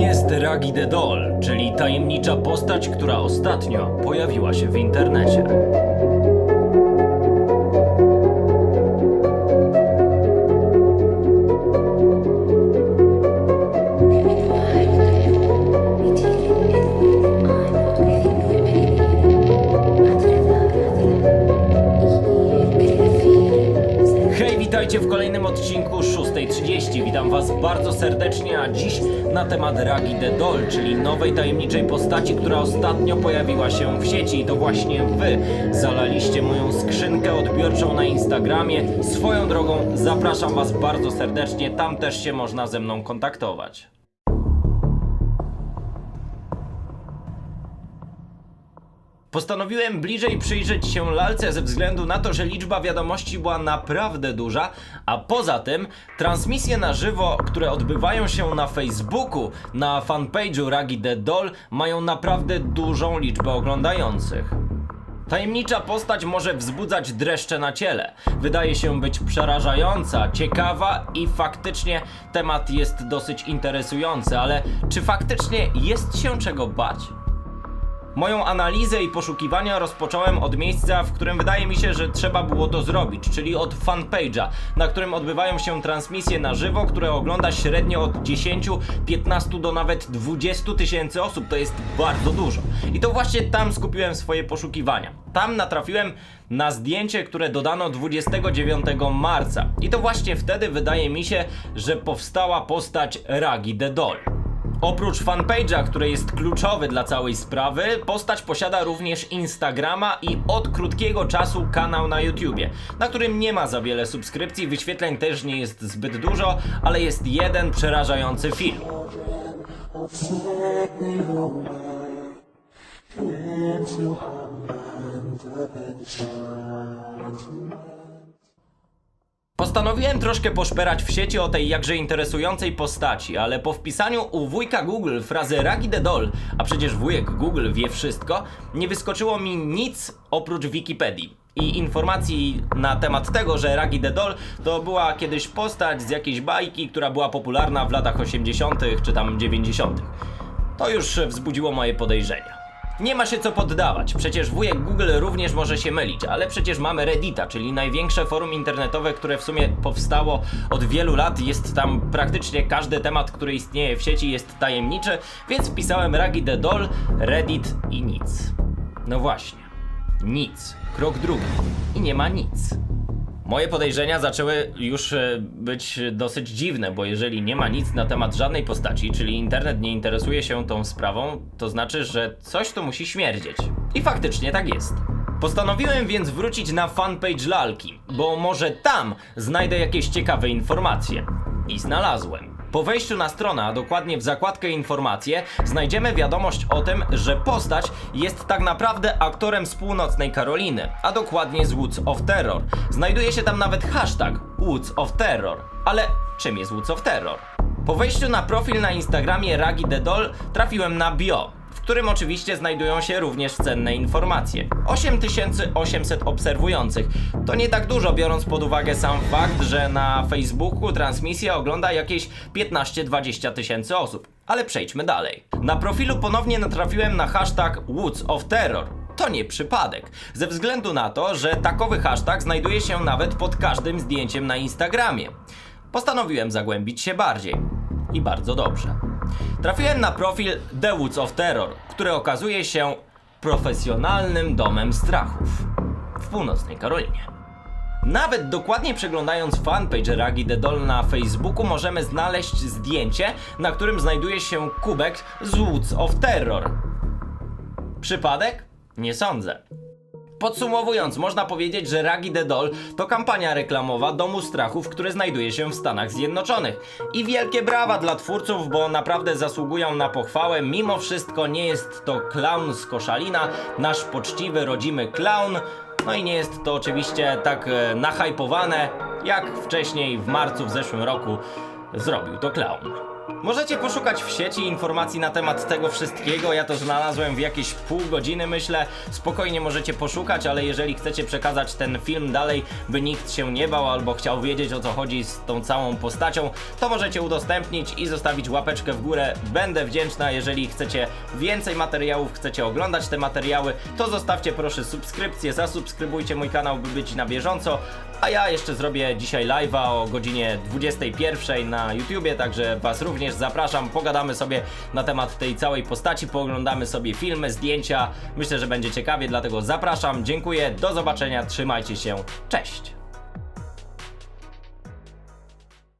jest Ragi de Dol, czyli tajemnicza postać, która ostatnio pojawiła się w internecie. W kolejnym odcinku 6.30. Witam Was bardzo serdecznie, a dziś na temat Ragi the Doll, czyli nowej tajemniczej postaci, która ostatnio pojawiła się w sieci. I to właśnie Wy zalaliście moją skrzynkę odbiorczą na Instagramie. Swoją drogą zapraszam Was bardzo serdecznie, tam też się można ze mną kontaktować. Postanowiłem bliżej przyjrzeć się lalce ze względu na to, że liczba wiadomości była naprawdę duża, a poza tym transmisje na żywo, które odbywają się na Facebooku, na fanpage'u Ragi the Doll, mają naprawdę dużą liczbę oglądających. Tajemnicza postać może wzbudzać dreszcze na ciele. Wydaje się być przerażająca, ciekawa i faktycznie temat jest dosyć interesujący, ale czy faktycznie jest się czego bać? Moją analizę i poszukiwania rozpocząłem od miejsca, w którym wydaje mi się, że trzeba było to zrobić, czyli od fanpage'a, na którym odbywają się transmisje na żywo, które ogląda średnio od 10, 15 do nawet 20 tysięcy osób. To jest bardzo dużo. I to właśnie tam skupiłem swoje poszukiwania. Tam natrafiłem na zdjęcie, które dodano 29 marca. I to właśnie wtedy wydaje mi się, że powstała postać Ragi the Doll. Oprócz fanpage'a, który jest kluczowy dla całej sprawy, postać posiada również Instagrama i od krótkiego czasu kanał na YouTubie, na którym nie ma za wiele subskrypcji, wyświetleń też nie jest zbyt dużo, ale jest jeden przerażający film. Into a land of enchantment. Postanowiłem troszkę poszperać w sieci o tej jakże interesującej postaci, ale po wpisaniu u wujka Google frazy Ragi the Doll, a przecież wujek Google wie wszystko, nie wyskoczyło mi nic oprócz Wikipedii. I informacji na temat tego, że Ragi the Doll to była kiedyś postać z jakiejś bajki, która była popularna w latach 80. czy tam 90. To już wzbudziło moje podejrzenia. Nie ma się co poddawać, przecież wujek Google również może się mylić, ale przecież mamy Reddita, czyli największe forum internetowe, które w sumie powstało od wielu lat. Jest tam praktycznie każdy temat, który istnieje w sieci, jest tajemniczy, więc wpisałem Ragi the Doll, Reddit i nic. No właśnie, nic. Krok drugi. I nie ma nic. Moje podejrzenia zaczęły już e, być dosyć dziwne, bo jeżeli nie ma nic na temat żadnej postaci, czyli internet nie interesuje się tą sprawą, to znaczy, że coś tu musi śmierdzieć. I faktycznie tak jest. Postanowiłem więc wrócić na fanpage lalki, bo może tam znajdę jakieś ciekawe informacje. I znalazłem. Po wejściu na stronę, a dokładnie w zakładkę informacje, znajdziemy wiadomość o tym, że postać jest tak naprawdę aktorem z północnej Karoliny, a dokładnie z Woods of Terror. Znajduje się tam nawet hashtag Woods of Terror. Ale czym jest Woods of Terror? Po wejściu na profil na Instagramie Ragi the Doll trafiłem na bio, którym oczywiście znajdują się również cenne informacje. 8800 obserwujących. To nie tak dużo, biorąc pod uwagę sam fakt, że na Facebooku transmisję ogląda jakieś 15-20 tysięcy osób. Ale przejdźmy dalej. Na profilu ponownie natrafiłem na hashtag Woods of Terror. To nie przypadek, ze względu na to, że takowy hashtag znajduje się nawet pod każdym zdjęciem na Instagramie. Postanowiłem zagłębić się bardziej. I bardzo dobrze. Trafiłem na profil The Woods of Terror, który okazuje się profesjonalnym domem strachów w północnej Karolinie. Nawet dokładnie przeglądając fanpage Ragi the Doll na Facebooku możemy znaleźć zdjęcie, na którym znajduje się kubek z Woods of Terror. Przypadek? Nie sądzę. Podsumowując, można powiedzieć, że Ragi the Doll to kampania reklamowa Domu Strachów, który znajduje się w Stanach Zjednoczonych. I wielkie brawa dla twórców, bo naprawdę zasługują na pochwałę. Mimo wszystko nie jest to clown z Koszalina, nasz poczciwy, rodzimy clown. No i nie jest to oczywiście tak e, nachajpowane, jak wcześniej w marcu w zeszłym roku zrobił to clown. Możecie poszukać w sieci informacji na temat tego wszystkiego. Ja to znalazłem w jakieś pół godziny, myślę. Spokojnie możecie poszukać, ale jeżeli chcecie przekazać ten film dalej, by nikt się nie bał albo chciał wiedzieć o co chodzi z tą całą postacią, to możecie udostępnić i zostawić łapeczkę w górę. Będę wdzięczna, jeżeli chcecie więcej materiałów, chcecie oglądać te materiały, to zostawcie proszę subskrypcję, zasubskrybujcie mój kanał, by być na bieżąco. A ja jeszcze zrobię dzisiaj live'a o godzinie 21 na YouTubie, także Was również zapraszam. Pogadamy sobie na temat tej całej postaci, pooglądamy sobie filmy, zdjęcia. Myślę, że będzie ciekawie, dlatego zapraszam. Dziękuję, do zobaczenia, trzymajcie się, cześć!